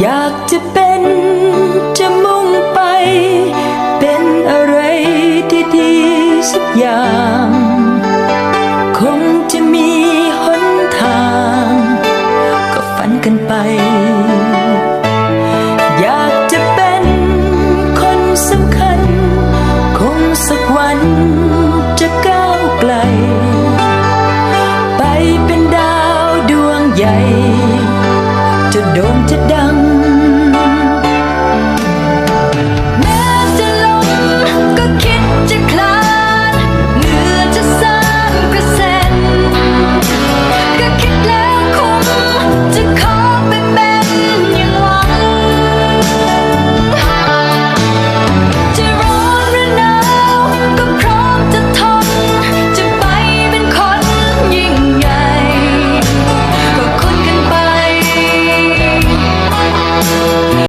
อยากจะเป็นจะมุ่งไป เป็นอะไรที่ดีสักอย่าง คงจะมีหนทาง ก็ฝันกันไป อยากจะเป็นคนสำคัญ คงสักวันจะก้าวไกล ไปเป็นดาวดวงใหญ่